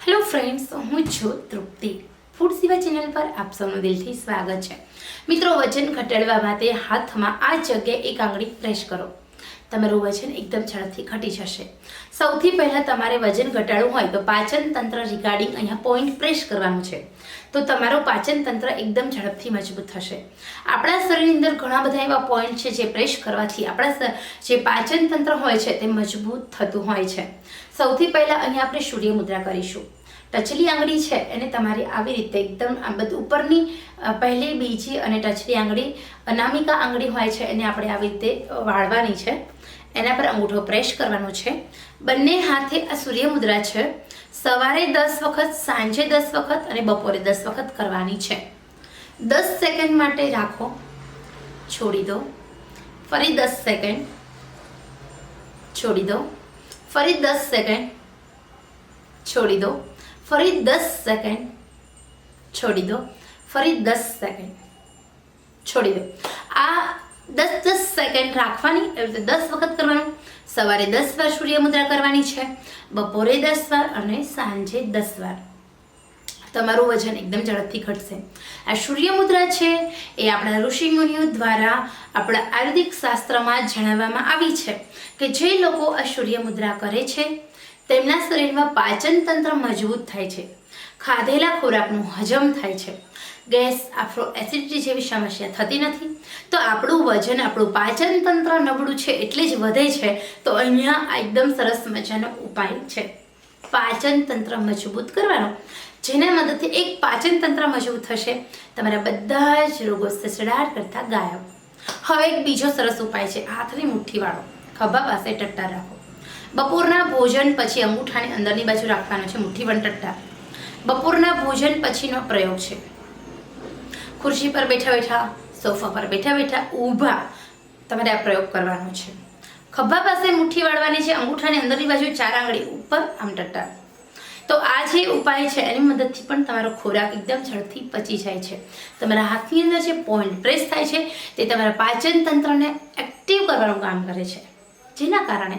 Hello friends હું છું તૃપ્તિ. Food સેવા ચેનલ પર આપ સૌનું દિલથી સ્વાગત છે. મિત્રો, વજન ઘટાડવા માટે હાથમાં આ જગ્યાએ એક આંગળી પ્રેસ કરો. તમારું વજન એકદમ ઝડપથી ઘટી જશે. સૌથી પહેલાં તમારે વજન ઘટાડવું હોય તો પાચન તંત્ર રિગાર્ડિંગ અહીંયા પોઈન્ટ પ્રેસ કરવાનું છે. તો તમારું પાચન તંત્ર એકદમ ઝડપથી મજબૂત થશે. આપણા શરીરની અંદર ઘણા બધા એવા પોઈન્ટ છે જે પ્રેસ કરવાથી આપણા જે પાચન તંત્ર હોય છે તે મજબૂત થતું હોય છે. સૌથી પહેલાં અહીંયા આપણે સૂર્ય મુદ્રા કરીશું. ટચલી આંગળી છે એને તમારી આવી રીતે એકદમ આ બધું, ઉપરની પહેલી બીજી અને ટચલી આંગળી અનામિકા આંગળી હોય છે એને આપણે આવી રીતે વાળવાની છે. એના પર અંગૂઠો પ્રેસ કરવાનો છે. બંને હાથે આ સૂર્ય મુદ્રા છે. સવારે દસ વખત, સાંજે દસ વખત અને બપોરે દસ વખત કરવાની છે. દસ સેકન્ડ માટે રાખો. છોડી દો. ફરી દસ સેકન્ડ. છોડી દો. ફરી દસ સેકન્ડ. છોડી દો. ફરી દસ સેકન્ડ. છોડી દો. ફરી દસ સેકન્ડ. છોડી દો. આ દસ દસ સેકન્ડ રાખવાની એવી રીતે દસ વખત કરવાનું. સવારે દસ વાર સૂર્ય મુદ્રા કરવાની છે, બપોરે દસ વાર અને સાંજે દસ વાર. તમારું વજન એકદમ ઝડપથી ઘટશે. આ સૂર્ય મુદ્રા છે, એ આપણા ઋષિ મુનિઓ દ્વારા આપણા આયુર્વેદિક શાસ્ત્રમાં જણાવવામાં આવી છે કે જે લોકો આ સૂર્ય મુદ્રા કરે છે તેમના શરીરમાં પાચન તંત્ર મજબૂત થાય છે. ખાધેલા ખોરાકનું હજમ થાય છે. ગેસ આફ્રો એસિડિટી જેવી સમસ્યા થતી નથી. તો આપણું વજન, આપણું પાચન તંત્ર નબળું છે એટલે જ વધે છે. તો અહીંયા એકદમ સરસ મજાનો ઉપાય છે. પાચન તંત્ર મજબૂત કરવાનો. જેના મદદથી એક પાચન તંત્ર મજબૂત થશે. તમારા બધા જ રોગો સસડાટ કરતા ગાયબ. હવે એક બીજો સરસ ઉપાય છે. હાથની મુઠ્ઠીવાળો ખભા પાસે ટટ્ટા રાખો. બપોરના ભોજન પછી અંગૂઠાને અંદરની બાજુ રાખવાનો છે મુઠ્ઠી ટટ્ટા બપોરના ભોજન પછીનો પ્રયોગ છે. ખુરશી પર બેઠા બેઠા, સોફા પર બેઠા બેઠા ઊભા તમારે આ પ્રયોગ કરવાનો છે. ખભા પાસે મુઠ્ઠી વાળવાની છે, અંગૂઠાની અંદરની બાજુ ચાર આંગળી ઉપર આમ ટટ્ટા તો આ જે ઉપાય છે, એની મદદથી પણ તમારો ખોરાક એકદમ ઝડપથી પચી જાય છે. તમારા હાથની અંદર જે પોઈન્ટ પ્રેસ થાય છે, તે તમારા પાચન તંત્રને એક્ટિવ કરવાનું કામ કરે છે. જેના કારણે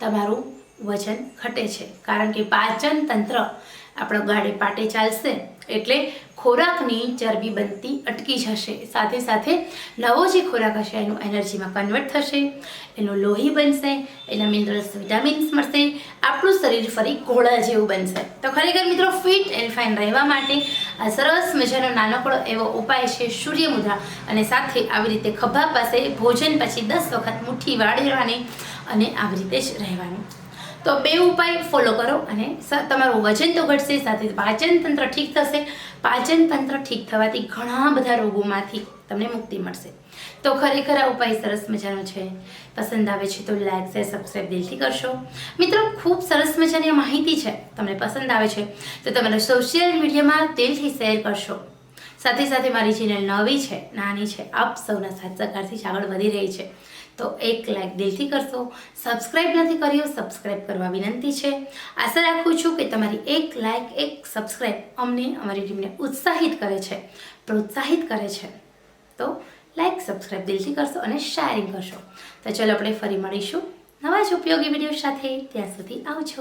તમારું વજન ઘટે છે. કારણ કે પાચન તંત્ર આપણો ગાડી પાટે ચાલશે એટલે ખોરાકની ચરબી બનતી અટકી જશે. સાથે સાથે નવો જે ખોરાક હશે, એનું એનર્જીમાં કન્વર્ટ થશે, એનું લોહી બનશે, એના મિનરલ્સ વિટામિન્સ મળશે, આપણું શરીર ફરી ઘોડા જેવું બનશે. તો ખરેખર મિત્રો ફિટ એન્ડ ફાઇન રહેવા માટે આ સરસ મજાનો નાનકડો એવો ઉપાય છે સૂર્ય મુદ્રા અને સાથે આવી રીતે ખભા પાસે ભોજન પછી દસ વખત મુઠ્ઠી વાળવાની અને આવી રીતે જ રહેવાનું. તો બે ઉપાય ફોલો કરો અને તમારું વજન તો ઘટશે, સાથે પાચન તંત્ર ઠીક થશે. પાચન તંત્ર ઠીક થવાથી ઘણા બધા રોગોમાંથી તમને મુક્તિ મળશે. તો ખરેખર આ ઉપાય સરસ મજાનો છે. પસંદ આવે છે તો લાઈક શેર સબસ્ક્રાઈબ દિલથી કરશો. મિત્રો, ખૂબ સરસ મજાની માહિતી છે. તમને પસંદ આવે છે તો તમારા સોશિયલ મીડિયામાં દિલથી શેર કરશો. સાથે સાથે મારી ચેનલ નવી છે, નાની છે, આપ સૌના સાથ સહકારથી જ આગળ વધી રહી છે. તો એક લાઈક દિલથી કરશો સબસ્ક્રાઈબ નથી કર્યું સબસ્ક્રાઈબ કરવા વિનંતી છે. આશા રાખું છું કે તમારી એક લાઈક એક સબસ્ક્રાઈબ અમને, અમારી ટીમને ઉત્સાહિત કરે છે, પ્રોત્સાહિત કરે છે. તો લાઈક સબસ્ક્રાઈબ દિલથી કરશો અને શેરિંગ કરશો. તો ચલો આપણે ફરી મળીશું નવા જ ઉપયોગી વીડિયો સાથે. ત્યાં સુધી આવજો.